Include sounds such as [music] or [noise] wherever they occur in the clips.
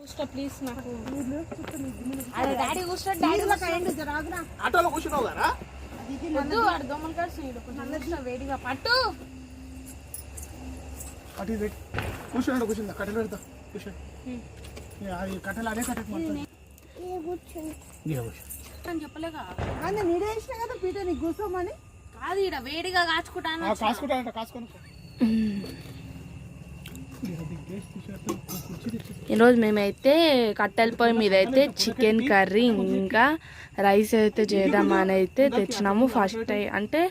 కూర్చో ప్లీజ్ నాకు డాడీ కూర్చో డాడీ. ఆటోలో కూర్చున్నావు కదా? వద్దు వాడు దోమలు కడుస్తున్నాడు కొంచెం కూర్చో వేడిగా. పట్టు. అటు ఇది పెట్టి. కూర్చున్నాడు కూర్చుందా? కట్టెలు పెడతా. కూర్చోండి అది కట్టెలు అదే కట్టెలు చెప్పలేగా? వేసిన కదా పీట నీకు కూర్చోమని. కాదు ఇక్కడ వేడిగా కాచుకుంటాను కాసుకుంటానంట కాసుకొని. ఈరోజు మేమైతే కట్టెల పొయ్యి మీద అయితే చికెన్ కర్రీ ఇంకా రైస్ అయితే చేద్దామని అయితే తెచ్చినాము ఫస్ట్ టైం. అంటే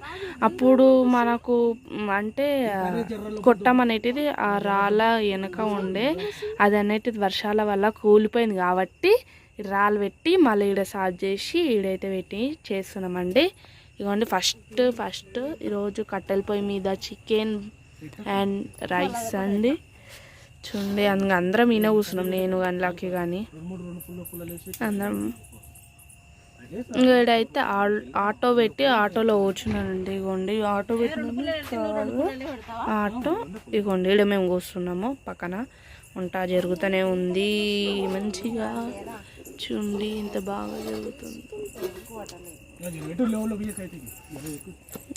అప్పుడు మనకు అంటే కొట్టం అనేటిది ఆ రాళ్ళ వెనక ఉండే అది అనేటిది వర్షాల వల్ల కూలిపోయింది కాబట్టి ఈ రాళ్ళు పెట్టి మళ్ళీ ఈడ సాజ్ చేసి ఈడైతే పెట్టి చేస్తున్నామండి. ఇదిగోండి ఫస్ట్ ఫస్ట్ ఈరోజు కట్టెల పొయ్యి మీద చికెన్ అండ్ రైస్ అండి. చూడండి అందుకు అందరం ఈయన కూర్చున్నాం నేను కానీ లక్కీ కానీ అందరం. ఇక్కడైతే ఆటో పెట్టి ఆటోలో కూర్చున్నానండి ఇగోండి ఆటో పెట్టినాము కాదు ఆటో ఇగోండి ఇక్కడ మేము కూర్చున్నాము పక్కన. వంట జరుగుతూనే ఉంది మంచిగా. చూడండి ఇంత బాగా జరుగుతుంది.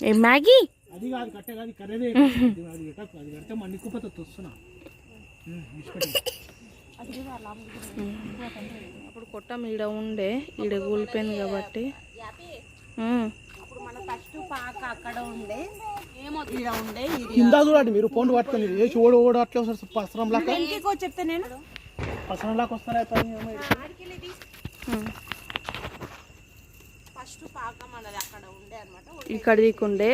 ఏ మ్యాగీ? అది కాదు కట్టే కాదు కర్రేదే. [laughs] అది మన నిక్కుపోతే వస్తున్నా అప్పుడు కొట్టం ఈడ ఉండే ఈడ కూలిపోయింది కాబట్టి. ఉమ్. అప్పుడు మన ఫస్ట్ పాక అక్కడ ఉండే ఏమో ఈడ ఉండే కింద చూడండి మీరు ఫోన్ పట్టుకొని వేసి ఓడి ఓడి అట్లా వస్తారు పసరం లాగా చెప్తే నేను? పసరం లాగా వస్తారా. ఫస్ట్ పాక మనది అక్కడ ఉండే అనమాట ఇక్కడ దిక్కుండే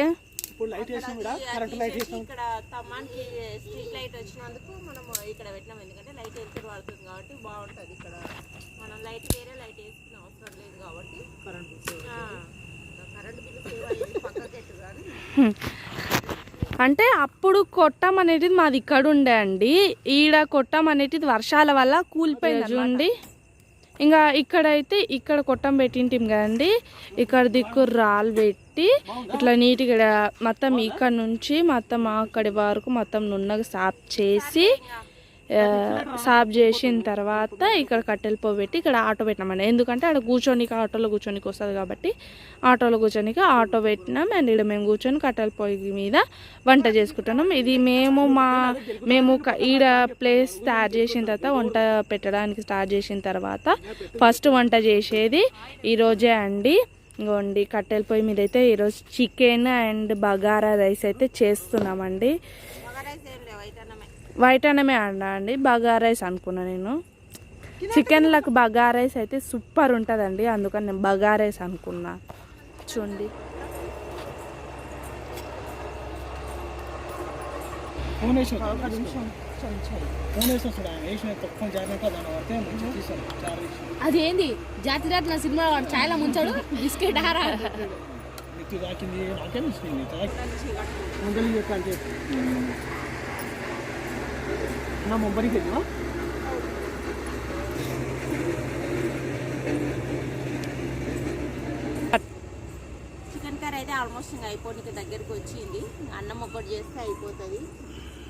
ఇప్పుడు లైట్ వేసాం కూడా కరెంట్ లైట్ వేసాం ఇక్కడ తమ్మానికి స్ట్రీట్ లైట్ వచ్చినందుకు మనం ఇక్కడ పెట్టినాం. ఎందుకంటే లైట్ వెళ్తే పడుతుంది కాబట్టి బాగుంటుంది ఇక్కడ. మనం లైట్ వేరే లైట్ వేసుకునే అవసరం లేదు కాబట్టి. కరెంట్ ఆ, కరెంట్ బిల్లు సేవ్ అయ్యేది కానీ. అంటే అప్పుడు కొట్టం అనేది మాది ఇక్కడ ఉండే అండి. ఈడ కొట్టం అనేది వర్షాల వల్ల కూలిపోయింది చూడండి. ఇంకా ఇక్కడైతే ఇక్కడ కొట్టం పెట్టింటాం కదండి. ఇక్కడ దిక్కు రాళ్ళు పెట్టి ఇట్లా నీట్గా మొత్తం ఇక్కడ నుంచి మొత్తం అక్కడి వరకు మొత్తం నున్నగా సాప్ చేసి సాఫ్ చేసిన తర్వాత ఇక్కడ కట్టెలు పొయ్యి పెట్టి ఇక్కడ ఆటో పెట్టినామండి. ఎందుకంటే అక్కడ కూర్చోనికి ఆటోలో కూర్చోనికి వస్తుంది కాబట్టి ఆటోలో కూర్చోనికి ఆటో పెట్టినాం. అండ్ ఇక్కడ మేము కూర్చొని కట్టెల పొయ్యి మీద వంట చేసుకుంటున్నాం. ఇది మేము మా మేము ఈడ ప్లేస్ స్టార్ట్ చేసిన తర్వాత వంట పెట్టడానికి స్టార్ట్ చేసిన తర్వాత ఫస్ట్ వంట చేసేది ఈరోజే అండి. ఇంకోండి కట్టెల పొయ్యి మీద అయితే ఈరోజు చికెన్ అండ్ బగారా రైస్ అయితే చేస్తున్నామండి మగరైస్ ఏం లేవు అయితే అన్నమే వైట్ అన్నమే అన్నా అండి. బగా రైస్ అనుకున్నా నేను. చికెన్లకు బగా రైస్ అయితే సూపర్ ఉంటుందండి. అందుకని నేను బగా రైస్ అనుకున్నా. చూడండి. ఫోన్ వేసాం ఫోన్ వేసాం చూడ వేసిన తక్కువ జాగ్రత్త దాని పడితే మంచిగా తీసాను చారు వేసి అది ఏంది జాతి రత్న సినిమా వాడు చాయలా ముంచాడు. బిస్కెట్ ఆరా. తాకింది. నాకేం నా మొబైల్కి వెళ్ళినా చికెన్ కర్రీ అయితే ఆల్మోస్ట్ ఇంకా అయిపోనికి దగ్గరికి వచ్చింది. అన్నం ఒకటి చేస్తే అయిపోతుంది.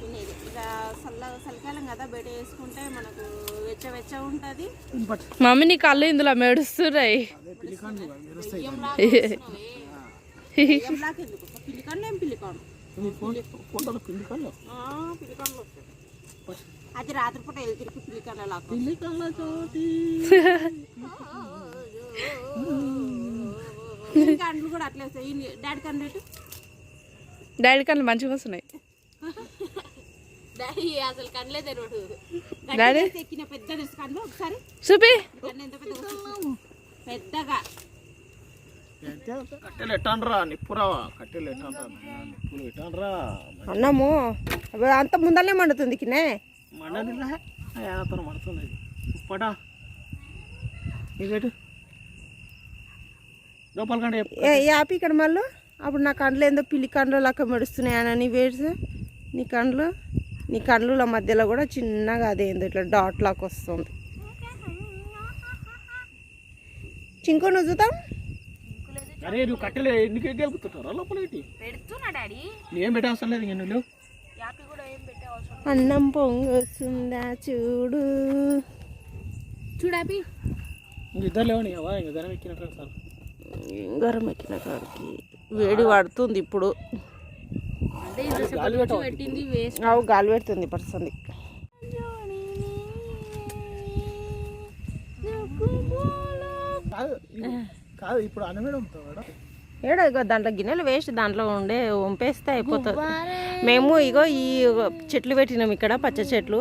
తినేది. ఇక చల్ల చలికాలం కదా బయట వేసుకుంటే మనకు వెచ్చ వెచ్చ ఉంటుంది. మమ్మీ నీ కళ్ళు ఇందులో మెడుస్తున్నాయి పిల్లికాండు ఏం పిల్లికాండు పిల్లికాండ్లు వస్తాయి అది రాత్రిపూట ఎదురికి పిల్లికాండ లాగా పిలికాండ్ల తోటి కండ్లు కూడా అట్లే వస్తాయి. డాడీ కండ్లు ఎటు డాడీ కళ్ళు మంచిగా వస్తున్నాయి. డాడీ అసలు కండ్లే తెరవడు. డాడీ? ఎక్కిన పెద్ద తెలుసు కండ్లు ఒకసారి. చూపి. కన్ను ఎంత పెద్ద పెద్దగా. కట్టెలు ఎట్టానరా నిప్పురావా? కట్టెలు ఎట్టానరా నిప్పులు ఎట్టానరా అన్నము అంత ముందరనే మండుతుంది కినే. మండదిలా యాతను మడుతుంది. ఉప్పటా. ఇదేటు లోపల కంటే యాపి ఇక్కడ మళ్ళీ. అప్పుడు నా కండ్లు ఏందో పిల్లి కండ్లు లెక్క మెడుస్తున్నాయని వేసి నీ కండ్లు. నీ కండ్ల మధ్యలో కూడా చిన్నగా అదేందో ఇట్లా డాట్ లాగా వస్తుంది. చింకో నువ్వు చూద్దాం. అరే నువ్వు కట్టెలు ఎందుకు గెలుపుతుంటారా లోపల ఏంటి పెడుతున్నా డాడీ. ఏం పెట్టవసరం లేదు ఇంక నువ్వు. యాపి కూడా ఏం పెట్టే అవసరం అన్నం పొంగొస్తుందా చూడు. చూడాపి ఇంక ఇద్దరు లేవని ఇంక గరం ఎక్కినట్టు సార్. గరం ఎక్కిన కాడికి వేడి పడుతుంది ఇప్పుడు. అంటే ఇంతసేపు వచ్చి పెట్టింది వేస్ట్. అవు గాలి పెడుతుంది పడుతుంది కాదు కాదు ఇప్పుడు ఏడో ఇగో దాంట్లో గిన్నెలు వేస్ట్ దాంట్లో ఉండే వంపేస్తే అయిపోతుంది. మేము ఇగో ఈ చెట్లు పెట్టినాం ఇక్కడ పచ్చ చెట్లు.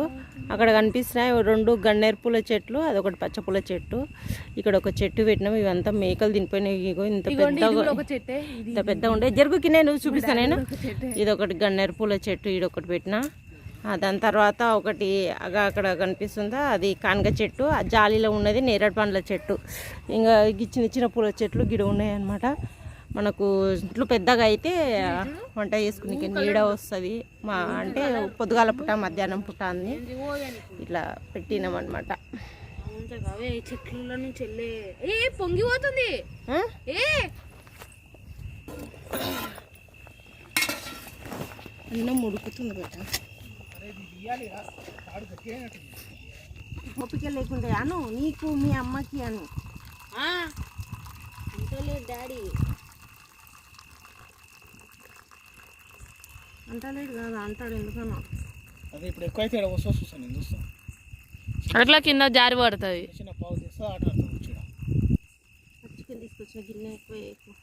అక్కడ కనిపిస్తున్నాయి రెండు గన్నేరు పూల చెట్లు అదొకటి పచ్చ పూల చెట్టు. ఇక్కడ ఒక చెట్టు పెట్టినాం ఇవంతా మేకలు తినిపోయినాయి ఇగో. ఇంత ఇది ఇంత పెద్ద ఉండే. జరుగుకి నేను. చూపిస్తాను నేను ఇది ఒకటి గన్నేరు పూల చెట్టు ఇది ఒకటి పెట్టిన. దాని తర్వాత ఒకటి అగా అక్కడ కనిపిస్తుందా? అది కానగ చెట్టు. ఆ జాలీలో ఉన్నది నేరేడు పండ్ల చెట్టు. ఇంకా చిన్న చిన్న పూల చెట్లు గిడ ఉన్నాయి అన్నమాట మనకు ఇంట్లో పెద్దగా అయితే వంట చేసుకునే నీడ వస్తుంది. మా అంటే పొద్దుగాల పుట్ట మధ్యాహ్నం పుట్ట అని ఇట్లా పెట్టినాం అనమాట అవే చెట్ల నుంచి పొంగిపోతుంది అన్నం ఉడుకుతుంది బేట ఓపిక లేకుంటే అను నీకు మీ అమ్మకి అను. అంటలేదు డాడీ. అంటలేడు కాదు అంటాడు ఎందుకనో. అదే ఇప్పుడు ఎక్కువ అయితే ఇక్కడ వస్తూ చూస్తాను నేను చూస్తాను అట్లా కింద జారి పడుతుంది. చిన్న పావు చేస్తే ఆట ఆడతాను వచ్చి ఈడ. చికెన్ తీసుకొచ్చిన గిన్నె ఎక్కువ ఎక్కువ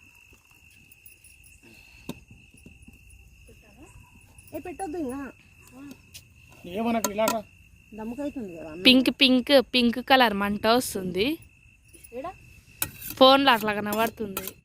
ఏ పెట్టొద్దు ఇంకా. ఏమనకు ఇలాగా? దమ్ముకైతుంది కదా పింక్ పింక్ పింక్ కలర్ మంట వస్తుంది. ఫోన్లో అట్లా కనబడుతుంది